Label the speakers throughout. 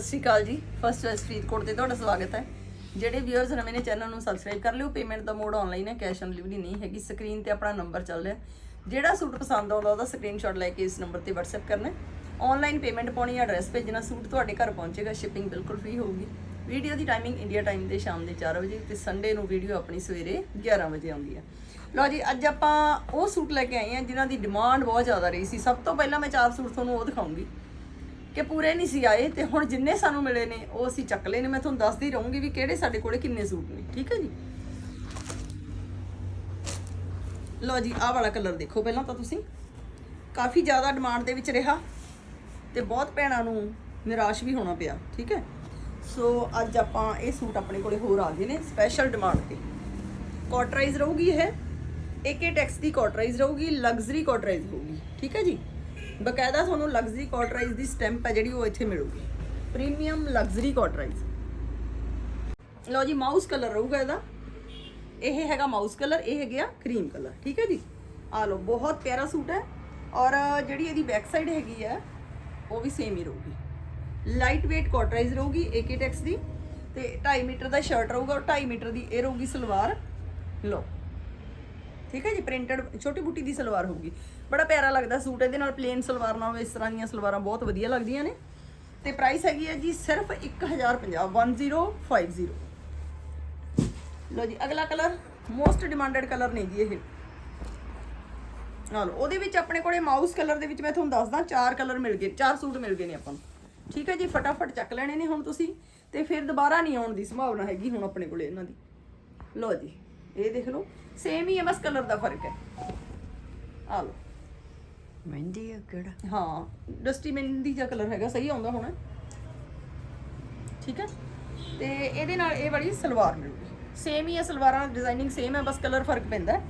Speaker 1: ਸਤਿ ਸ਼੍ਰੀ ਅਕਾਲ ਜੀ। First choice Faridkot ਤੇ ਤੁਹਾਡਾ ਸਵਾਗਤ ਹੈ। ਜਿਹੜੇ ਵਿਊਅਰਸ ਨਵੇਂ ਨੇ ਚੈਨਲ ਨੂੰ ਸਬਸਕ੍ਰਾਈਬ ਕਰ ਲਿਓ। ਪੇਮੈਂਟ ਦਾ ਮੋਡ ਆਨਲਾਈਨ ਹੈ ਕੈਸ਼ ਔਨ ਡਿਲੀਵਰੀ ਨਹੀਂ ਹੈਗੀ। ਸਕਰੀਨ ਤੇ ਆਪਣਾ ਨੰਬਰ ਚੱਲ ਰਿਹਾ ਜਿਹੜਾ ਸੂਟ ਪਸੰਦ ਆਉਂਦਾ ਉਹਦਾ ਸਕਰੀਨਸ਼ਾਟ ਲੈ ਕੇ ਇਸ ਨੰਬਰ ਤੇ WhatsApp ਕਰਨਾ ਹੈ। ਆਨਲਾਈਨ ਪੇਮੈਂਟ ਪਾਉਣੀ ਹੈ ਐਡਰੈਸ ਭੇਜਣਾ। ਸੂਟ ਤੁਹਾਡੇ ਘਰ ਪਹੁੰਚੇਗਾ ਸ਼ਿਪਿੰਗ ਬਿਲਕੁਲ ਫ੍ਰੀ ਹੋਊਗੀ। ਵੀਡੀਓ ਦੀ ਟਾਈਮਿੰਗ ਇੰਡੀਆ ਟਾਈਮ ਦੇ ਸ਼ਾਮ ਦੇ 4 ਵਜੇ ਤੇ ਸੰਡੇ ਨੂੰ ਵੀਡੀਓ ਆਪਣੀ ਸਵੇਰੇ 11 ਵਜੇ ਆਉਂਦੀ ਹੈ। ਲਓ ਜੀ, ਅੱਜ ਆਪਾਂ ਉਹ ਸੂਟ ਲੈ ਕੇ ਆਏ ਹਾਂ ਜਿਨ੍ਹਾਂ ਦੀ ਡਿਮਾਂਡ ਬਹੁਤ ਜ਼ਿਆਦਾ ਰਹੀ ਸੀ। ਸਭ ਤੋਂ ਪਹਿਲਾਂ ਮੈਂ ਚਾਰ ਸੂਟ ਤੁਹਾਨੂੰ ਉਹ ਦਿਖਾਉਂਗੀ। ਕਿ ਪੂਰੇ ਨਹੀਂ ਸੀ ਆਏ ਤੇ ਹੁਣ ਜਿੰਨੇ ਸਾਨੂੰ ਮਿਲੇ ਨੇ, ਉਹ ਅਸੀਂ ਚੱਕ ਲਏ ਨੇ। ਮੈਂ ਤੁਹਾਨੂੰ ਦੱਸਦੀ ਰਹੂੰਗੀ ਵੀ ਕਿਹੜੇ ਸਾਡੇ ਕੋਲੇ ਕਿੰਨੇ ਸੂਟ ਨੇ, ਠੀਕ ਹੈ ਜੀ? ਲਓ ਜੀ, ਆਹ ਵਾਲਾ ਕਲਰ ਦੇਖੋ ਪਹਿਲਾਂ ਤਾਂ ਤੁਸੀਂ। ਕਾਫੀ ਜ਼ਿਆਦਾ ਡਿਮਾਂਡ ਦੇ ਵਿੱਚ ਰਿਹਾ ਤੇ ਬਹੁਤ ਭੈਣਾਂ ਨੂੰ ਨਿਰਾਸ਼ ਵੀ ਹੋਣਾ ਪਿਆ, ਠੀਕ ਹੈ? ਸੋ ਅੱਜ ਆਪਾਂ ਇਹ ਸੂਟ ਆਪਣੇ ਕੋਲੇ ਹੋਰ ਆ ਗਏ ਨੇ ਸਪੈਸ਼ਲ ਡਿਮਾਂਡ ਤੇ ਕੋਟਰਾਈਜ਼ ਰਹੂਗੀ ਇਹ। ਏਕੇ ਟੈਕਸ ਦੀ ਕੋਟਰਾਈਜ਼ ਰਹੂਗੀ ਲਗਜ਼ਰੀ ਕੋਟਰਾਈਜ਼ ਹੋਊਗੀ ਠੀਕ ਹੈ ਜੀ? ਬਕਾਇਦਾ ਤੁਹਾਨੂੰ ਲਗਜ਼ਰੀ ਕੋਟਰਾਈਜ਼ ਦੀ ਸਟੈਂਪ ਹੈ ਜਿਹੜੀ ਉਹ ਇੱਥੇ ਮਿਲੂਗੀ। ਪ੍ਰੀਮੀਅਮ ਲਗਜ਼ਰੀ ਕੋਟਰਾਈਜ਼ ਲਓ ਜੀ ਮਾਊਸ ਕਲਰ ਰਹੂਗਾ ਇਹਦਾ। ਇਹ ਹੈਗਾ ਮਾਊਸ ਕਲਰ ਇਹ ਹੈਗਾ ਕਰੀਮ ਕਲਰ ਠੀਕ ਹੈ ਜੀ? ਆ ਲਓ, ਬਹੁਤ ਪਿਆਰਾ ਸੂਟ ਹੈ। ਔਰ ਜਿਹੜੀ ਇਹਦੀ ਬੈਕ ਸਾਈਡ ਹੈਗੀ ਆ ਉਹ ਵੀ ਸੇਮ ਹੀ ਰਹੂਗੀ। ਲਾਈਟ weight ਕੋਟਰਾਈਜ਼ ਰਹੂਗੀ ਏਕੇ ਟੈਕਸ ਦੀ। ਤੇ 2.5 ਮੀਟਰ ਦਾ ਸ਼ਰਟ ਰਹੂਗਾ, ਔਰ 2.5 ਮੀਟਰ ਦੀ ਇਹ ਰਹੂਗੀ ਸਲਵਾਰ। ਲਓ, ਠੀਕ ਹੈ ਜੀ ਪ੍ਰਿੰਟਡ ਛੋਟੀ ਬੂਟੀ ਦੀ ਸਲਵਾਰ ਹੋਊਗੀ। ਬੜਾ ਪਿਆਰਾ ਲੱਗਦਾ ਸੂਟ, ਇਹਦੇ ਨਾਲ ਪਲੇਨ ਸਲਵਾਰ ਨਾਲ ਇਸ ਤਰ੍ਹਾਂ ਦੀਆਂ ਸਲਵਾਰਾਂ ਬਹੁਤ ਵਧੀਆ ਲੱਗਦੀਆਂ ਨੇ। ਤੇ ਪ੍ਰਾਈਸ ਹੈਗੀ ਹੈ ਜੀ ਸਿਰਫ 1050 1050 ਲੋ ਜੀ, ਅਗਲਾ ਕਲਰ ਮੋਸਟ ਡਿਮਾਂਡਡ ਕਲਰ ਨੇ ਜੀ ਇਹ। ਆ ਲਓ, ਉਹਦੇ ਵਿੱਚ ਆਪਣੇ ਕੋਲੇ ਮਾਊਸ ਕਲਰ ਦੇ ਵਿੱਚ ਮੈਂ ਤੁਹਾਨੂੰ ਦੱਸਦਾ, ਚਾਰ ਕਲਰ ਮਿਲ ਗਏ, ਚਾਰ ਸੂਟ ਮਿਲ ਗਏ ਨੇ ਆਪਾਂ ਨੂੰ। ਠੀਕ ਹੈ ਜੀ, ਫਟਾਫਟ ਚੱਕ ਲੈਣੇ ਨੇ ਹੁਣ ਤੁਸੀਂ, ਤੇ ਫਿਰ ਦੁਬਾਰਾ ਨਹੀਂ ਆਉਣ ਦੀ ਸੰਭਾਵਨਾ ਹੈਗੀ ਹੁਣ ਆਪਣੇ ਕੋਲੇ ਇਹਨਾਂ ਦੀ। ਲੋ ਜੀ, ਇਹ ਦੇਖ ਲਓ ਸੇਮ ਹੀ ਹੈ, ਬਸ ਕਲਰ ਦਾ ਫ਼ਰਕ ਹੈ। ਆ ਲਓ।
Speaker 2: ਮਹਿੰਦੀ ਆ ਕਿਹੜਾ?
Speaker 1: ਹਾਂ ਡਸਟੀ ਮਹਿੰਦੀ ਜਿਹਾ ਕਲਰ ਹੈਗਾ, ਸਹੀ ਆਉਂਦਾ ਹੋਣਾ। ਠੀਕ ਹੈ? ਤੇ ਇਹਦੇ ਨਾਲ ਇਹ ਵਾਲੀ ਸਲਵਾਰ ਮਿਲੂਗੀ। ਸੇਮ ਹੀ ਹੈ ਸਲਵਾਰਾਂ ਡਿਜ਼ਾਈਨਿੰਗ ਸੇਮ ਹੈ ਬਸ ਕਲਰ ਫ਼ਰਕ ਪੈਂਦਾ ਹੈ।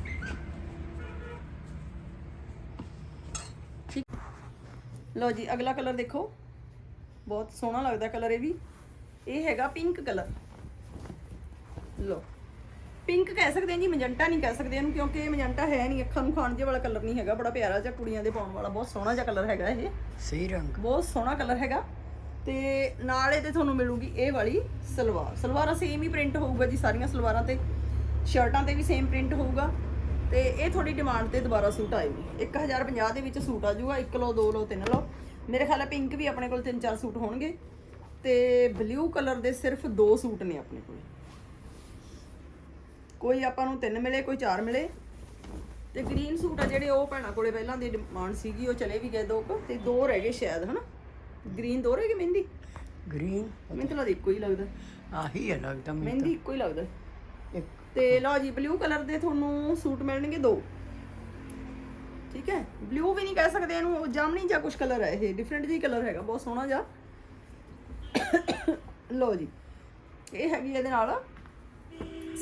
Speaker 1: ਠੀਕ। ਲਓ ਜੀ, ਅਗਲਾ ਕਲਰ ਦੇਖੋ। ਬਹੁਤ ਸੋਹਣਾ ਲੱਗਦਾ ਕਲਰ ਇਹ ਵੀ। ਇਹ ਹੈਗਾ ਪਿੰਕ ਕਲਰ ਲਓ। ਪਿੰਕ ਕਹਿ ਸਕਦੇ ਹਾਂ ਜੀ ਮੈਜੈਂਟਾ ਨਹੀਂ ਕਹਿ ਸਕਦੇ ਇਹਨੂੰ ਕਿਉਂਕਿ ਇਹ ਮੈਜੈਂਟਾ ਹੈ ਨਹੀਂ ਅੱਖਾਂ ਨੂੰ ਖਾਣ ਜੇ ਵਾਲਾ ਕਲਰ ਨਹੀਂ ਹੈਗਾ ਬੜਾ ਪਿਆਰਾ ਜਿਹਾ ਕੁੜੀਆਂ ਦੇ ਪਾਉਣ ਵਾਲਾ ਬਹੁਤ ਸੋਹਣਾ ਜਿਹਾ ਕਲਰ ਹੈਗਾ ਇਹ।
Speaker 2: ਸਹੀ ਰੰਗ।
Speaker 1: ਬਹੁਤ ਸੋਹਣਾ ਕਲਰ ਹੈਗਾ। ਤੇ ਨਾਲ ਇਹਦੇ ਤੁਹਾਨੂੰ ਮਿਲੂਗੀ ਇਹ ਵਾਲੀ ਸਲਵਾਰ। ਸਲਵਾਰਾਂ ਸੇਮ ਹੀ ਪ੍ਰਿੰਟ ਹੋਊਗਾ ਜੀ ਸਾਰੀਆਂ ਸਲਵਾਰਾਂ ਤੇ। ਸ਼ਰਟਾਂ ਤੇ ਵੀ ਸੇਮ ਪ੍ਰਿੰਟ ਹੋਊਗਾ। ਤੇ ਇਹ ਥੋੜੀ ਡਿਮਾਂਡ ਤੇ ਦੁਬਾਰਾ ਸੂਟ ਆਏ ਨੇ 1050 ਦੇ ਵਿੱਚ ਸੂਟ ਆ ਜਾਊਗਾ ਇੱਕ ਲਓ ਦੋ ਲਓ ਤਿੰਨ ਲਓ। ਮੇਰੇ ਖਿਆਲ ਹੈ ਪਿੰਕ ਵੀ ਆਪਣੇ ਕੋਲ ਤਿੰਨ ਚਾਰ ਸੂਟ ਹੋਣਗੇ। ਤੇ ਬਲੂ ਕਲਰ ਦੇ ਸਿਰਫ ਦੋ ਸੂਟ ਨੇ ਆਪਣੇ ਕੋਲ। ਕੋਈ ਆਪਾਂ ਨੂੰ ਤਿੰਨ ਮਿਲੇ ਕੋਈ ਚਾਰ ਮਿਲੇ। ਤੇ ਗ੍ਰੀਨ ਸੂਟ ਆ ਜਿਹੜੇ ਉਹ ਭੈਣਾਂ ਕੋਲੇ ਪਹਿਲਾਂ ਦੀ ਡਿਮਾਂਡ ਸੀਗੀ ਉਹ ਚਲੇ ਵੀ ਗਏ ਦੋ ਕੁ ਤੇ ਦੋ ਰਹਿ ਗਏ ਸ਼ਾਇਦ ਹਨਾ? ਗ੍ਰੀਨ ਦੋ ਰਹਿ ਗਏ ਮਹਿੰਦੀ?
Speaker 2: ਗ੍ਰੀਨ
Speaker 1: ਮੈਨੂੰ ਤਾਂ ਲੱਗਦਾ ਇੱਕੋ ਹੀ ਲੱਗਦਾ।
Speaker 2: ਆਹੀ ਹੈ ਲੱਗਦਾ ਮੈਨੂੰ
Speaker 1: ਮਹਿੰਦੀ ਇੱਕੋ ਹੀ ਲੱਗਦਾ।
Speaker 2: ਤਾਂ।
Speaker 1: ਲਓ ਜੀ ਬਲੂ ਕਲਰ ਦੇ ਤੁਹਾਨੂੰ ਸੂਟ ਮਿਲਣਗੇ ਦੋ। ਠੀਕ ਹੈ? ਬਲੂ ਵੀ ਨਹੀਂ ਕਹਿ ਸਕਦੇ ਇਹਨੂੰ ਜਾਮਣੀ ਜਾਂ ਕੁਝ ਕਲਰ ਹੈ ਇਹ ਡਿਫਰੈਂਟ ਜੀ ਕਲਰ ਹੈਗਾ ਬਹੁਤ ਸੋਹਣਾ ਜਿਹਾ। ਲਓ ਜੀ ਇਹ ਹੈਗੀ ਇਹਦੇ ਨਾਲ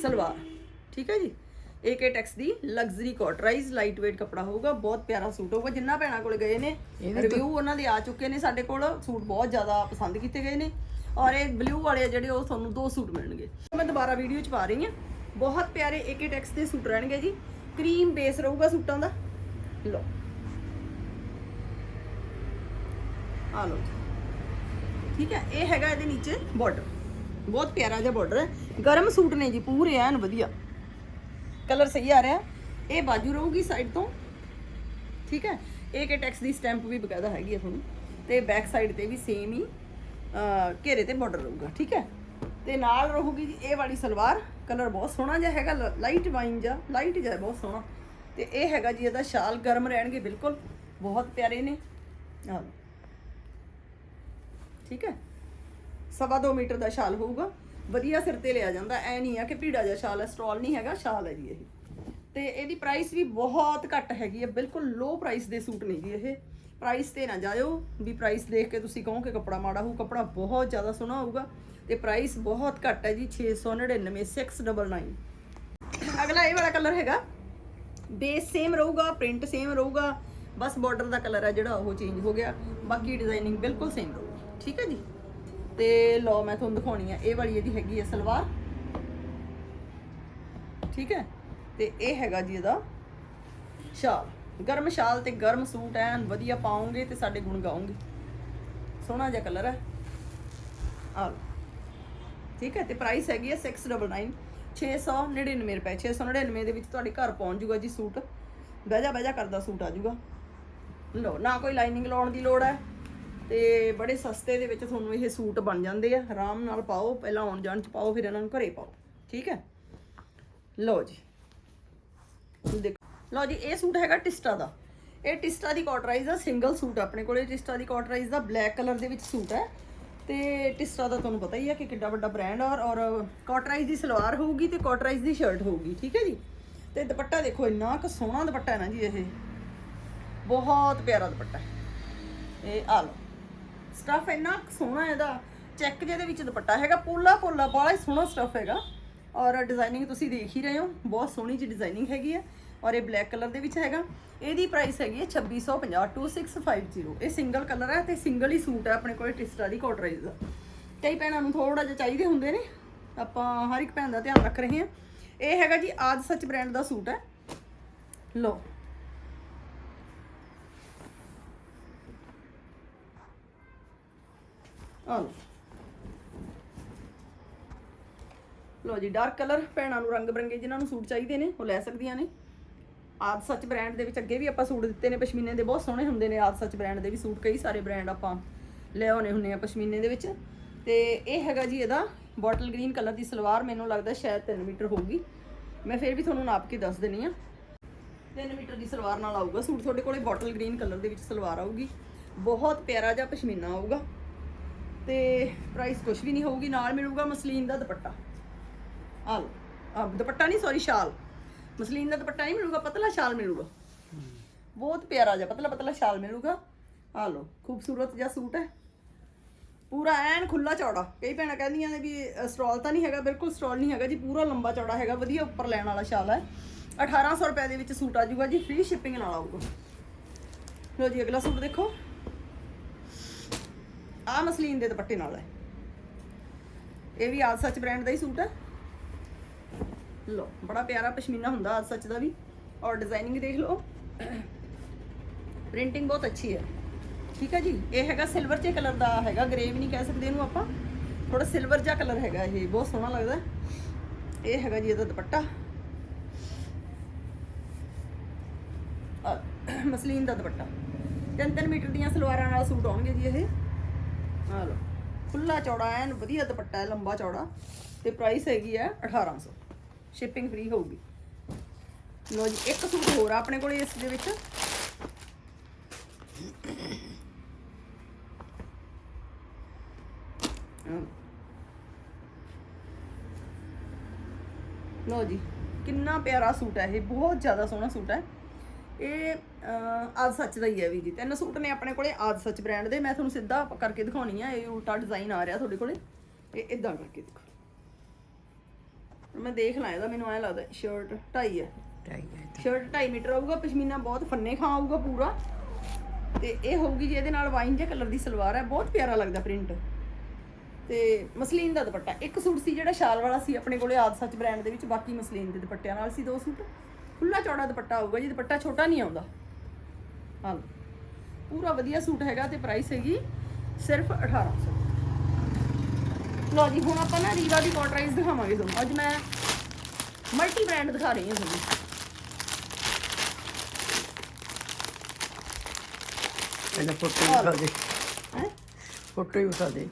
Speaker 1: ਸਲਵਾਰ। ਠੀਕ ਹੈ ਜੀ? ਏਕੇ ਟੈਕਸ ਦੀ ਲਗਜ਼ਰੀ ਕੋਟਰਾਈਜ਼ ਲਾਈਟ weight ਕਪੜਾ ਹੋਊਗਾ ਬਹੁਤ ਪਿਆਰਾ ਸੂਟ ਹੋਊਗਾ ਜਿੰਨਾ ਭੈਣਾਂ ਕੋਲ ਗਏ ਨੇ ਰਿਵਿਊ ਉਹਨਾਂ ਦੇ ਆ ਚੁੱਕੇ ਨੇ ਸਾਡੇ ਕੋਲ ਸੂਟ ਬਹੁਤ ਜ਼ਿਆਦਾ ਪਸੰਦ ਕੀਤੇ ਗਏ ਨੇ ਔਰ ਇਹ ਬਲੂ ਵਾਲੇ ਜਿਹੜੇ ਉਹ ਤੁਹਾਨੂੰ ਦੋ ਸੂਟ ਮਿਲਣਗੇ। ਮੈਂ ਦੁਬਾਰਾ ਵੀਡੀਓ ਚ ਪਾ ਰਹੀ ਹਾਂ। ਬਹੁਤ ਪਿਆਰੇ ਏਕੇ ਟੈਕਸ ਦੇ ਸੂਟ ਰਹਿਣਗੇ ਜੀ। ਕਰੀਮ ਬੇਸ ਰਹੂਗਾ ਸੂਟਾਂ ਦਾ। ਲਓ। ਆ ਜੀ। ਠੀਕ ਹੈ ਇਹ ਹੈਗਾ ਇਹਦੇ ਨੀਚੇ ਬਾਰਡਰ ਬਹੁਤ ਪਿਆਰਾ ਜਿਹਾ ਬਾਰਡਰ ਹੈ। ਗਰਮ ਸੂਟ ਨੇ ਜੀ ਪੂਰੇ ਐਨ ਵਧੀਆ। ਕਲਰ ਸਹੀ ਆ ਰਿਹਾ, ਇਹ ਬਾਜੂ ਰਹੂਗੀ ਸਾਈਡ ਤੋਂ। ਠੀਕ ਹੈ? ਇਹ ਕੇ ਟੈਕਸ ਦੀ ਸਟੈਂਪ ਵੀ ਬਕਾਇਦਾ ਹੈਗੀ ਹੈ ਤੁਹਾਨੂੰ। ਤੇ ਬੈਕ ਸਾਈਡ ਤੇ ਵੀ ਸੇਮ ਹੀ ਘੇਰੇ ਤੇ ਬਾਰਡਰ ਰਹੂਗਾ, ਠੀਕ ਹੈ? ਤੇ ਨਾਲ ਰਹੂਗੀ ਜੀ ਇਹ ਵਾਲੀ ਸਲਵਾਰ। ਕਲਰ ਬਹੁਤ ਸੋਹਣਾ ਜਿਹਾ ਹੈਗਾ ਲਾਈਟ ਵਾਈਨ ਜਿਹਾ ਲਾਈਟ ਜਿਹਾ ਬਹੁਤ ਸੋਹਣਾ। ਤੇ ਇਹ ਹੈਗਾ ਜੀ ਇਹਦਾ ਸ਼ਾਲ ਗਰਮ ਰਹਿਣਗੇ, ਬਿਲਕੁਲ। ਬਹੁਤ ਪਿਆਰੇ ਨੇ। ਆਹ। ਠੀਕ ਹੈ? ਸਵਾ ਦੋ ਮੀਟਰ ਦਾ ਸ਼ਾਲ ਹੋਊਗਾ। ਵਧੀਆ ਸਿਰ ਤੇ ਲਿਆ ਜਾਂਦਾ, ਐ ਨਹੀਂ ਆ ਕਿ ਭੀੜਾ ਜਿਹਾ ਸ਼ਾਲ ਹੈ ਸਟਾਲ ਨਹੀਂ ਹੈਗਾ ਸ਼ਾਲ ਹੈ ਜੀ ਇਹ। ਤੇ ਇਹਦੀ ਪ੍ਰਾਈਸ ਵੀ ਬਹੁਤ ਘੱਟ ਹੈਗੀ ਹੈ ਬਿਲਕੁਲ ਲੋ ਪ੍ਰਾਈਸ ਦੇ ਸੂਟ ਨੇ ਜੀ ਇਹ। ਪ੍ਰਾਈਸ ਤੇ ਨਾ ਜਾਇਓ, ਵੀ ਪ੍ਰਾਈਸ ਦੇਖ ਕੇ ਤੁਸੀਂ ਕਹੋ ਕਿ ਕੱਪੜਾ ਮਾੜਾ ਹੋਊ, ਕੱਪੜਾ ਬਹੁਤ ਜ਼ਿਆਦਾ ਸੋਹਣਾ ਹੋਊਗਾ, ਤੇ ਪ੍ਰਾਈਸ ਬਹੁਤ ਘੱਟ ਹੈ ਜੀ 699 699 ਅਗਲਾ ਇਹ ਵਾਲਾ ਕਲਰ ਹੈਗਾ ਬੇਸ ਸੇਮ ਰਹੂਗਾ ਪ੍ਰਿੰਟ ਸੇਮ ਰਹੂਗਾ, ਬਸ ਬਾਰਡਰ ਦਾ ਕਲਰ ਹੈ ਜਿਹੜਾ ਉਹ ਚੇਂਜ ਹੋ ਗਿਆ, ਬਾਕੀ ਡਿਜ਼ਾਈਨਿੰਗ ਬਿਲਕੁਲ ਸੇਮ ਰਹੂਗੀ। ਠੀਕ ਹੈ ਜੀ? ਤੇ ਲਓ ਮੈਂ ਤੁਹਾਨੂੰ ਦਿਖਾਉਣੀ ਹੈ ਇਹ ਵਾਲੀ ਇਹਦੀ ਹੈਗੀ ਹੈ ਸਲਵਾਰ। ਠੀਕ ਹੈ? ਤੇ ਇਹ ਹੈਗਾ ਜੀ ਇਹਦਾ ਸ਼ਾਲ। ਗਰਮ ਸ਼ਾਲ ਤੇ ਗਰਮ ਸੂਟ ਐਨ, ਵਧੀਆ ਪਾਉਂਗੇ ਤੇ ਸਾਡੇ ਗੁਣ ਗਾਉਂਗੇ ਸੋਹਣਾ ਜਿਹਾ ਕਲਰ ਹੈ। ਆ ਠੀਕ ਹੈ? ਤੇ ਪ੍ਰਾਈਸ ਹੈਗੀ ਹੈ 699 699 ਰੁਪਏ 699 ਦੇ ਵਿੱਚ ਤੁਹਾਡੇ ਘਰ ਪਹੁੰਚ ਜੂਗਾ ਜੀ ਸੂਟ। ਬਹਿ ਜਾ ਬਹਿ ਜਾ ਕਰਦਾ ਸੂਟ ਆ ਜੂਗਾ। ਲਓ, ਨਾ ਕੋਈ ਲਾਈਨਿੰਗ ਲਾਉਣ ਦੀ ਲੋੜ ਹੈ। ਤੇ ਬੜੇ ਸਸਤੇ ਦੇ ਵਿੱਚ ਤੁਹਾਨੂੰ ਇਹ ਸੂਟ ਬਣ ਜਾਂਦੇ ਆ। ਆਰਾਮ ਨਾਲ ਪਾਓ, ਪਹਿਲਾਂ ਆਉਣ ਜਾਣ ਚ ਪਾਓ, ਫਿਰ ਇਹਨਾਂ ਨੂੰ ਘਰੇ ਪਾਓ। ਠੀਕ ਹੈ? ਲਓ ਜੀ। ਦੇਖੋ, ਲਓ ਜੀ, ਇਹ ਸੂਟ ਹੈਗਾ ਟਿਸਟਾ ਦਾ। ਇਹ ਟਿਸਟਾ ਦੀ ਕਾਟਰਾਈਜ਼ ਦਾ ਸਿੰਗਲ ਸੂਟ ਆਪਣੇ ਕੋਲੇ। ਟਿਸਟਾ ਦੀ ਕਾਟਰਾਈਜ਼ ਦਾ ਬਲੈਕ ਕਲਰ ਦੇ ਵਿੱਚ ਸੂਟ ਹੈ। ਤੇ ਟਿਸਟਾ ਦਾ ਤੁਹਾਨੂੰ ਪਤਾ ਹੀ ਹੈ ਕਿ ਕਿੱਡਾ ਵੱਡਾ ਬ੍ਰਾਂਡ ਔਰ ਔਰ ਕਾਟਰਾਈਜ਼ ਦੀ ਸਲਵਾਰ ਹੋਊਗੀ ਤੇ ਕਾਟਰਾਈਜ਼ ਦੀ ਸ਼ਰਟ ਹੋਊਗੀ। ਠੀਕ ਹੈ ਜੀ? ਤੇ ਦੁਪੱਟਾ ਦੇਖੋ, ਇੰਨਾ ਕੁ ਸੋਹਣਾ ਦੁਪੱਟਾ ਹੈ ਨਾ ਜੀ ਇਹ। ਬਹੁਤ ਪਿਆਰਾ ਦੁਪੱਟਾ ਹੈ। ਇਹ ਆ ਲਓ। ਸਟਫ ਇੰਨਾ ਕੁ ਸੋਹਣਾ ਇਹਦਾ। ਚੈੱਕ ਜਿਹਦੇ ਵਿੱਚ ਦੁਪੱਟਾ ਹੈਗਾ, ਪੋਲਾ ਪੋਲਾ ਬੜਾ ਹੀ ਸੋਹਣਾ ਸਟਫ ਹੈਗਾ। ਔਰ ਡਿਜ਼ਾਈਨਿੰਗ ਤੁਸੀਂ ਦੇਖ ਹੀ ਰਹੇ ਹੋ, ਬਹੁਤ ਸੋਹਣੀ ਜਿਹੀ ਡਿਜ਼ਾਈਨਿੰਗ ਹੈਗੀ ਹੈ। ਔਰ ਇਹ ਬਲੈਕ ਕਲਰ ਦੇ ਵਿੱਚ ਹੈਗਾ। ਇਹਦੀ ਪ੍ਰਾਈਸ ਹੈਗੀ ਹੈ 2650 2650 ਇਹ ਸਿੰਗਲ ਕਲਰ ਹੈ ਤੇ ਸਿੰਗਲ ਹੀ ਸੂਟ ਹੈ ਆਪਣੇ ਕੋਲ ਟਿਸਟਾ ਦੀ ਕੋਟਰਾਈਜ਼ ਦਾ। ਕਈ ਭੈਣਾਂ ਨੂੰ ਥੋੜਾ ਜਿਹਾ ਚਾਹੀਦੇ ਹੁੰਦੇ ਨੇ। ਆਪਾਂ ਹਰ ਇੱਕ ਭੈਣ ਦਾ ਧਿਆਨ ਰੱਖ ਰਹੇ ਹਾਂ। ਇਹ ਹੈਗਾ ਜੀ ਆਦ ਸੱਚ ਬ੍ਰਾਂਡ ਦਾ ਸੂਟ ਹੈ। ਲੋ ਆ ਲਓ। ਲੋ ਜੀ ਡਾਰਕ ਕਲਰ ਭੈਣਾਂ ਨੂੰ ਰੰਗ ਬਰੰਗੇ ਜਿਨ੍ਹਾਂ ਨੂੰ ਸੂਟ ਚਾਹੀਦੇ ਨੇ, ਉਹ ਲੈ ਸਕਦੀਆਂ ਨੇ। ਆਦ ਸੱਚ ਬ੍ਰਾਂਡ ਦੇ ਵਿੱਚ ਅੱਗੇ ਵੀ ਆਪਾਂ ਸੂਟ ਦਿੱਤੇ ਨੇ, ਪਸ਼ਮੀਨੇ ਦੇ ਬਹੁਤ ਸੋਹਣੇ ਹੁੰਦੇ ਨੇ ਆਦ ਸੱਚ ਬ੍ਰਾਂਡ ਦੇ ਵੀ ਸੂਟ, ਕਈ ਸਾਰੇ ਬ੍ਰਾਂਡ ਆਪਾਂ ਲੈ ਆਉਨੇ ਹੁੰਨੇ ਆ ਪਸ਼ਮੀਨੇ ਦੇ ਵਿੱਚ। ਤੇ ਇਹ ਹੈਗਾ ਜੀ ਇਹਦਾ ਬੋਟਲ ਗ੍ਰੀਨ ਕਲਰ ਦੀ ਸਲਵਾਰ, ਮੈਨੂੰ ਲੱਗਦਾ ਸ਼ਾਇਦ 3 ਮੀਟਰ ਹੋਊਗੀ। ਮੈਂ ਫਿਰ ਵੀ ਤੁਹਾਨੂੰ ਨਾਪ ਕੇ ਦੱਸ ਦਿੰਨੀ ਆ 3 ਮੀਟਰ ਦੀ ਸਲਵਾਰ ਨਾਲ ਆਊਗਾ ਸੂਟ, ਤੁਹਾਡੇ ਕੋਲੇ ਬੋਟਲ ਗ੍ਰੀਨ ਕਲਰ ਦੇ ਵਿੱਚ ਸਲਵਾਰ ਆਊਗੀ। ਬਹੁਤ ਪਿਆਰਾ ਜਿਹਾ ਪਸ਼ਮੀਨਾ ਆਊਗਾ। ਤੇ ਪ੍ਰਾਈਸ ਕੁਝ ਵੀ ਨਹੀਂ ਹੋਊਗੀ, ਨਾਲ ਮਿਲੂਗਾ ਮਸਲੀਨ ਦਾ ਦੁਪੱਟਾ। ਆ ਲਓ ਆ ਦੁਪੱਟਾ ਨਹੀਂ ਸੌਰੀ ਸ਼ਾਲ। ਮਸਲੀਨ ਦਾ ਦੁਪੱਟਾ ਨਹੀਂ ਮਿਲੂਗਾ, ਪਤਲਾ ਸ਼ਾਲ ਮਿਲੂਗਾ। ਬਹੁਤ ਪਿਆਰਾ ਜਿਹਾ, ਪਤਲਾ ਪਤਲਾ ਸ਼ਾਲ ਮਿਲੂਗਾ। ਆ ਲਓ, ਖੂਬਸੂਰਤ ਜਿਹਾ ਸੂਟ ਹੈ। ਪੂਰਾ ਐਨ ਖੁੱਲਾ ਚੌੜਾ। ਕਈ ਭੈਣਾਂ ਕਹਿੰਦੀਆਂ ਨੇ ਵੀ ਸਟਾਲ ਤਾਂ ਨਹੀਂ ਹੈਗਾ, ਬਿਲਕੁਲ ਸਟਾਲ ਨਹੀਂ ਹੈਗਾ ਜੀ, ਪੂਰਾ ਲੰਬਾ ਚੌੜਾ ਹੈਗਾ, ਵਧੀਆ ਉੱਪਰ ਲੈਣ ਵਾਲਾ ਸ਼ਾਲ ਹੈ। 1800 ਰੁਪਏ ਦੇ ਵਿੱਚ ਸੂਟ ਆ ਜਾਊਗਾ ਜੀ ਫ੍ਰੀ ਸ਼ਿਪਿੰਗ ਨਾਲ ਆਊਗਾ। ਲਓ ਜੀ, ਅਗਲਾ ਸੂਟ ਦੇਖੋ। ਆ ਮਸਲੀਨ ਦੇ ਦੁਪੱਟੇ ਨਾਲ ਹੈ। ਇਹ ਵੀ ਆਦ ਸੱਚ ਬ੍ਰਾਂਡ ਦਾ ਹੀ ਸੂਟ ਹੈ। ਲੋ ਬੜਾ ਪਿਆਰਾ ਪਸ਼ਮੀਨਾ ਹੁੰਦਾ ਆਦ ਸੱਚ ਦਾ ਵੀ। ਔਰ ਡਿਜ਼ਾਈਨਿੰਗ ਦੇਖ ਲਓ। ਪ੍ਰਿੰਟਿੰਗ ਬਹੁਤ ਅੱਛੀ ਹੈ। ਠੀਕ ਹੈ ਜੀ? ਇਹ ਹੈਗਾ ਸਿਲਵਰ ਚ ਕਲਰ ਦਾ ਹੈਗਾ ਗ੍ਰੇ ਵੀ ਨਹੀਂ ਕਹਿ ਸਕਦੇ ਇਹਨੂੰ ਆਪਾਂ। ਥੋੜਾ ਸਿਲਵਰ ਜਿਹਾ ਕਲਰ ਹੈਗਾ ਇਹ, ਬਹੁਤ ਸੋਹਣਾ ਲੱਗਦਾ। ਇਹ ਹੈਗਾ ਜੀ ਇਹਦਾ ਦੁਪੱਟਾ। ਮਸਲੀਨ ਦਾ ਦੁਪੱਟਾ। 3-3 ਮੀਟਰ ਦੀਆਂ ਸਲਵਾਰਾਂ ਨਾਲ ਸੂਟ ਆਉਣਗੇ ਜੀ ਇਹ। ਆ ਲਓ। ਖੁੱਲਾ ਚੌੜਾ, ਐਨ ਵਧੀਆ ਦੁਪੱਟਾ ਹੈ, ਲੰਬਾ ਚੌੜਾ, ਤੇ ਪ੍ਰਾਈਸ ਹੈਗੀ ਹੈ 1800 ਸ਼ਿਪਿੰਗ ਫ੍ਰੀ ਹੋਊਗੀ। ਲੋ ਜੀ, ਇੱਕ ਸੂਟ ਹੋਰ ਆ ਆਪਣੇ ਕੋਲ ਇਸ ਦੇ ਵਿੱਚ। ਲੋ ਜੀ, ਕਿੰਨਾ ਪਿਆਰਾ ਸੂਟ ਹੈ ਇਹ, ਬਹੁਤ ਜ਼ਿਆਦਾ ਸੋਹਣਾ ਸੂਟ ਹੈ। ਇਹ ਆਦ ਸੱਚ ਦਾ ਹੀ ਹੈ ਵੀ ਜੀ। ਤਿੰਨ ਸੂਟ ਨੇ ਆਪਣੇ ਕੋਲੇ ਆਦ ਸੱਚ ਬ੍ਰਾਂਡ ਦੇ। ਮੈਂ ਤੁਹਾਨੂੰ ਸਿੱਧਾ ਕਰਕੇ ਦਿਖਾਉਣੀ ਆ। ਇਹ ਉਲਟਾ ਡਿਜ਼ਾਈਨ ਆ ਰਿਹਾ ਤੁਹਾਡੇ ਕੋਲੇ। ਇਹ ਇਦਾਂ ਕਰਕੇ ਦੇਖੋ। ਮੈਂ ਦੇਖ ਲਾਂ ਇਹਦਾ ਮੈਨੂੰ ਐ ਲੱਗਦਾ ਸ਼ਰਟ ਢਾਈ ਹੈ।
Speaker 2: ਢਾਈ ਹੈ
Speaker 1: ਸ਼ਰਟ 2.5 ਮੀਟਰ ਆਊਗਾ ਪਸ਼ਮੀਨਾ ਬਹੁਤ ਫੰਨੇ ਖਾਂ ਆਊਗਾ ਪੂਰਾ। ਤੇ ਇਹ ਹੋਊਗੀ ਜੀ ਇਹਦੇ ਨਾਲ ਵਾਈਨ ਜਿਹਾ ਕਲਰ ਦੀ ਸਲਵਾਰ ਹੈ। ਬਹੁਤ ਪਿਆਰਾ ਲੱਗਦਾ ਪ੍ਰਿੰਟ ਤੇ ਮਸਲੀਨ ਦਾ ਦੁਪੱਟਾ। ਇੱਕ ਸੂਟ ਸੀ ਜਿਹੜਾ ਸ਼ਾਲ ਵਾਲਾ ਸੀ ਆਪਣੇ ਕੋਲੇ ਆਦ ਸੱਚ ਬ੍ਰਾਂਡ ਦੇ ਵਿੱਚ। ਬਾਕੀ ਮਸਲੀਨ ਦੇ ਦੁਪੱਟਿਆਂ ਨਾਲ ਸੀ ਦੋ ਸੂਟ। ਖੁੱਲਾ ਚੌੜਾ ਦੁਪੱਟਾ ਆਊਗਾ ਜੀ ਦੁਪੱਟਾ ਛੋਟਾ ਨਹੀਂ ਆਉਂਦਾ। ਹਾਂ। ਪੂਰਾ ਵਧੀਆ ਸੂਟ ਹੈਗਾ ਤੇ ਪ੍ਰਾਈਸ ਹੈਗੀ ਸਿਰਫ 1800 ਲਓ ਜੀ ਹੁਣ ਆਪਾਂ ਨਾ ਰੀਵਾ ਦੀ ਕਾਟਰਾਈਜ਼ ਦਿਖਾਵਾਂਗੇ ਤੁਹਾਨੂੰ। ਅੱਜ ਮੈਂ ਮਲਟੀ ਬ੍ਰਾਂਡ ਦਿਖਾ ਰਹੀ ਹਾਂ ਤੁਹਾਨੂੰ।
Speaker 2: ਪਹਿਲਾਂ ਫੋਟੋ ਵਿਖਾ ਦੇ।
Speaker 1: ਹੈ?
Speaker 2: ਫੋਟੋ ਹੀ ਵਿਖਾ ਦੇ।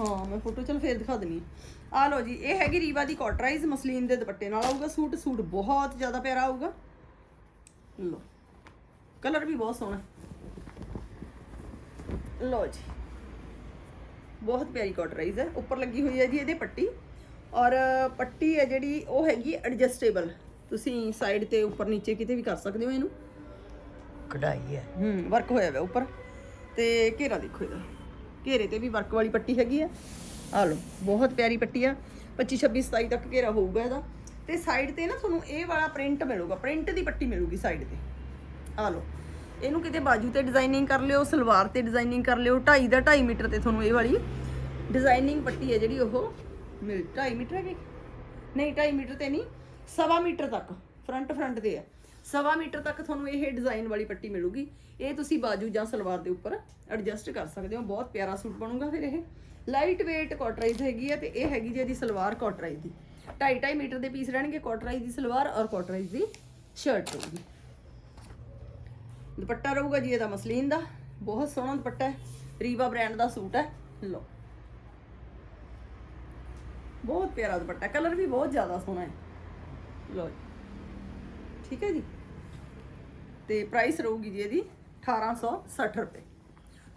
Speaker 1: ਹਾਂ ਮੈਂ ਫੋਟੋ ਚਲ ਫੇਰ ਦਿਖਾ ਦਿੰਨੀ ਆ। ਲਓ ਜੀ ਇਹ ਹੈਗੀ ਰੀਵਾ ਦੀ ਕਾਟਰਾਈਜ਼ ਮਸਲੀਨ ਦੇ ਦੁਪੱਟੇ ਨਾਲ ਆਊਗਾ ਸੂਟ। ਸੂਟ ਬਹੁਤ ਜ਼ਿਆਦਾ ਪਿਆਰਾ ਆਊਗਾ। ਲਓ ਕਲਰ ਵੀ ਬਹੁਤ ਸੋਹਣਾ। ਲਓ ਜੀ ਬਹੁਤ ਪਿਆਰੀ ਕਾਟਰਾਈਜ਼ ਹੈ। ਉੱਪਰ ਲੱਗੀ ਹੋਈ ਹੈ ਜੀ ਇਹਦੇ ਪੱਟੀ। ਔਰ ਪੱਟੀ ਹੈ ਜਿਹੜੀ ਉਹ ਹੈਗੀ ਐਡਜਸਟੇਬਲ ਤੁਸੀਂ ਸਾਈਡ ਤੇ ਉੱਪਰ ਨੀਚੇ ਕਿਤੇ ਵੀ ਕਰ ਸਕਦੇ ਹੋ ਇਹਨੂੰ।
Speaker 2: ਕਢਾਈ ਹੈ।
Speaker 1: ਹੂੰ ਵਰਕ ਹੋਇਆ ਹੋਇਆ ਉੱਪਰ। ਤੇ ਘੇਰਾ ਦੇਖੋ ਇਹਦਾ। ਘੇਰੇ ਤੇ ਵੀ ਵਰਕ ਵਾਲੀ ਪੱਟੀ ਹੈਗੀ ਆ। ਆ ਲਓ, ਬਹੁਤ ਪਿਆਰੀ ਪੱਟੀ ਆ। 25 26 27 ਤੱਕ ਘੇਰਾ ਹੋਊਗਾ ਇਹਦਾ। ਤੇ ਸਾਈਡ ਤੇ ਨਾ ਤੁਹਾਨੂੰ ਇਹ ਵਾਲਾ ਪ੍ਰਿੰਟ ਮਿਲੂਗਾ। ਪ੍ਰਿੰਟ ਦੀ ਪੱਟੀ ਮਿਲੂਗੀ ਸਾਈਡ ਤੇ। ਆ ਲਓ, ਇਹਨੂੰ ਕਿਤੇ ਬਾਜੂ ਤੇ ਡਿਜ਼ਾਈਨਿੰਗ ਕਰ ਲਿਓ, ਸਲਵਾਰ ਤੇ ਡਿਜ਼ਾਈਨਿੰਗ ਕਰ ਲਿਓ। 2.5 ਦਾ 2.5 ਮੀਟਰ ਤੇ ਤੁਹਾਨੂੰ ਇਹ ਵਾਲੀ ਡਿਜ਼ਾਈਨਿੰਗ ਪੱਟੀ ਹੈ ਜਿਹੜੀ ਉਹ ਮਿਲ 2.5 ਮੀਟਰ ਹੈਗੀ? ਨਹੀਂ 2.5 ਮੀਟਰ ਤੇ ਨਹੀਂ, ਸਵਾ ਮੀਟਰ ਤੱਕ। ਫਰੰਟ ਫਰੰਟ ਤੇ ਹੈ ਸਵਾ ਮੀਟਰ ਤੱਕ ਤੁਹਾਨੂੰ ਇਹ ਡਿਜ਼ਾਈਨ ਵਾਲੀ ਪੱਟੀ ਮਿਲੂਗੀ। ਇਹ ਤੁਸੀਂ ਬਾਜੂ ਜਾਂ ਸਲਵਾਰ ਦੇ ਉੱਪਰ ਐਡਜਸਟ ਕਰ ਸਕਦੇ ਹੋ। ਬਹੁਤ ਪਿਆਰਾ ਸੂਟ ਬਣੂਗਾ ਫਿਰ ਇਹ। ਲਾਈਟ weight ਕੋਟਰਾਈਜ਼ ਹੈਗੀ ਹੈ ਤੇ ਇਹ ਹੈਗੀ ਜੀ ਇਹਦੀ ਸਲਵਾਰ ਕੋਟਰਾਈਜ਼ ਦੀ। 2.5 2.5 ਮੀਟਰ ਦੇ ਪੀਸ ਰਹਿਣਗੇ ਕੋਟਰਾਈਜ਼ ਦੀ ਸਲਵਾਰ ਔਰ ਕੋਟਰਾਈਜ਼ ਦੀ ਸ਼ਰਟ ਹੋਊਗੀ। ਦੁਪੱਟਾ ਰਹੂਗਾ ਜੀ ਇਹਦਾ ਮਸਲੀਨ ਦਾ। ਬਹੁਤ ਸੋਹਣਾ ਦੁਪੱਟਾ ਹੈ। ਰੀਵਾ ਬ੍ਰਾਂਡ ਦਾ ਸੂਟ ਹੈ। ਲਓ। ਬਹੁਤ ਪਿਆਰਾ ਦੁਪੱਟਾ। ਕਲਰ ਵੀ ਬਹੁਤ ਜ਼ਿਆਦਾ ਸੋਹਣਾ ਹੈ। ਲਓ ਜੀ। ਠੀਕ ਹੈ ਜੀ? ਤੇ ਪ੍ਰਾਈਸ ਰਹੂਗੀ ਜੀ ਇਹਦੀ 1860 ਰੁਪਏ।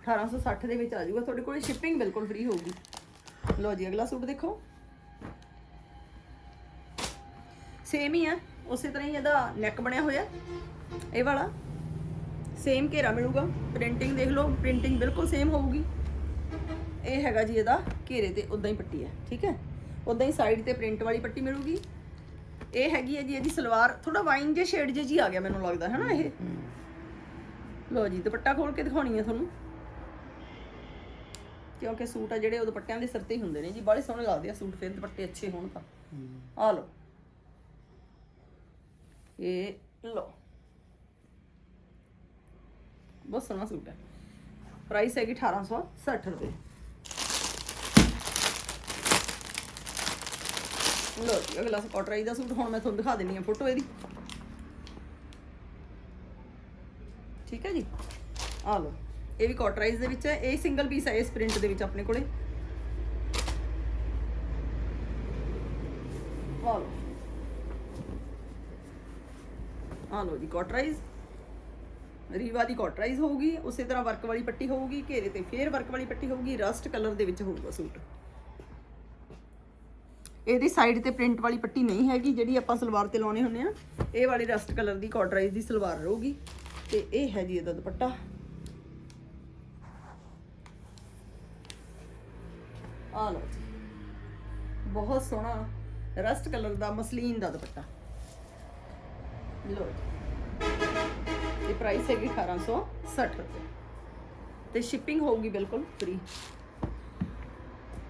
Speaker 1: 1860 ਦੇ ਵਿੱਚ ਆ ਜਾਊਗਾ। ਤੁਹਾਡੇ ਕੋਲ ਸ਼ਿਪਿੰਗ ਬਿਲਕੁਲ ਫ੍ਰੀ ਹੋਊਗੀ। ਲਓ ਜੀ, ਅਗਲਾ ਸੂਟ ਦੇਖੋ। ਸੇਮ ਹੀ ਹੈ ਉਸੇ ਤਰ੍ਹਾਂ ਹੀ ਇਹਦਾ ਨੈਕ ਬਣਿਆ ਹੋਇਆ। ਇਹ ਵਾਲਾ। ਸੇਮ ਘੇਰਾ ਮਿਲੂਗਾ। ਪ੍ਰਿੰਟਿੰਗ ਦੇਖ ਲਓ। ਪ੍ਰਿੰਟਿੰਗ ਬਿਲਕੁਲ ਸੇਮ ਹੋਊਗੀ। ਇਹ ਹੈਗਾ ਜੀ ਇਹਦਾ ਘੇਰੇ ਤੇ ਉਦਾਂ ਹੀ ਪੱਟੀ ਹੈ। ਠੀਕ ਹੈ? ਉਦਾਂ ਹੀ ਸਾਈਡ ਤੇ ਪ੍ਰਿੰਟ ਵਾਲੀ ਪੱਟੀ ਮਿਲੂਗੀ। ਇਹ ਹੈਗੀ ਹੈ ਜੀ ਇਹਦੀ ਸਲਵਾਰ ਥੋੜਾ ਵਾਈਨ ਜੇ ਸ਼ੇਡ ਜੇ ਜੀ ਆ ਗਿਆ ਮੈਨੂੰ ਲੱਗਦਾ ਹੈ ਨਾ ਇਹ ਲੋ ਜੀ ਦੁਪੱਟਾ ਖੋਲ ਕੇ ਦਿਖਾਉਣੀ ਹੈ ਤੁਹਾਨੂੰ। ਕਿਉਂਕਿ ਸੂਟ ਆ ਜਿਹੜੇ ਉਹ ਦੁਪੱਟਿਆਂ ਦੇ ਸਿਰ ਤੇ ਹੀ ਹੁੰਦੇ ਨੇ ਜੀ ਬੜੇ ਸੋਹਣੇ ਲੱਗਦੇ ਆ ਸੂਟ ਫਿਰ ਦੁਪੱਟੇ ਅੱਛੇ ਹੋਣ ਤਾਂ। ਆ ਲੋ ਇਹ ਲੋ ਬਹੁਤ ਸੋਹਣਾ ਸੂਟ ਹੈ। ਪ੍ਰਾਈਸ ਹੈਗੀ 1860 ਰੁਪਏ। ਲੋ ਜੀ, ਅਗਲਾ ਸਪੋਟਰਾਈ ਦਾ ਸੂਟ, ਹੁਣ ਮੈਂ ਤੁਹਾਨੂੰ ਦਿਖਾ ਦਿੰਨੀ ਆ ਫੋਟੋ ਇਹਦੀ। ਠੀਕ ਹੈ ਜੀ? ਆ ਲੋ, ਇਹ ਵੀ ਕਾਟਰਾਈਜ਼ ਦੇ ਵਿੱਚ ਹੈ, ਇਹ ਸਿੰਗਲ ਪੀਸ ਹੈ, ਇਸ ਪ੍ਰਿੰਟ ਦੇ ਵਿੱਚ ਆਪਣੇ ਕੋਲੇ। ਆ ਲੋ। ਆ ਲੋ ਜੀ ਕਾਟਰਾਈਜ਼ ਰੀਵਾ ਦੀ ਕਾਟਰਾਈਜ਼ ਹੋਊਗੀ, ਉਸੇ ਤਰ੍ਹਾਂ ਵਰਕ ਵਾਲੀ ਪੱਟੀ ਹੋਊਗੀ, ਘੇਰੇ ਤੇ ਫੇਰ ਵਰਕ ਵਾਲੀ ਪੱਟੀ ਹੋਊਗੀ ਰਸਟ ਕਲਰ ਦੇ ਵਿੱਚ ਹੋਊਗਾ ਸੂਟ। ਇਹਦੀ ਸਾਈਡ ਤੇ ਪ੍ਰਿੰਟ ਵਾਲੀ ਪੱਟੀ ਨਹੀਂ ਹੈਗੀ, ਜਿਹੜੀ ਆਪਾਂ ਸਲਵਾਰ ਤੇ ਲਾਉਣੇ ਹੁੰਦੇ ਆ। ਇਹ ਵਾਲੀ ਰਸਟ ਕਲਰ ਦੀ ਕਾਟਰਾਈਜ਼ ਦੀ ਸਲਵਾਰ ਰਹੂਗੀ। ਤੇ ਇਹ ਹੈ ਜੀ ਇਹਦਾ ਦੁਪੱਟਾ। ਆ ਲਓ ਜੀ। ਬਹੁਤ ਸੋਹਣਾ ਰਸਟ ਕਲਰ ਦਾ ਮਸਲੀਨ ਦਾ ਦੁਪੱਟਾ। ਲਓ ਜੀ। ਇਹ ਪ੍ਰਾਈਸ ਹੈਗੀ 1860 ਰੁਪਏ। ਤੇ ਸ਼ਿਪਿੰਗ ਹੋਊਗੀ ਬਿਲਕੁਲ ਫ੍ਰੀ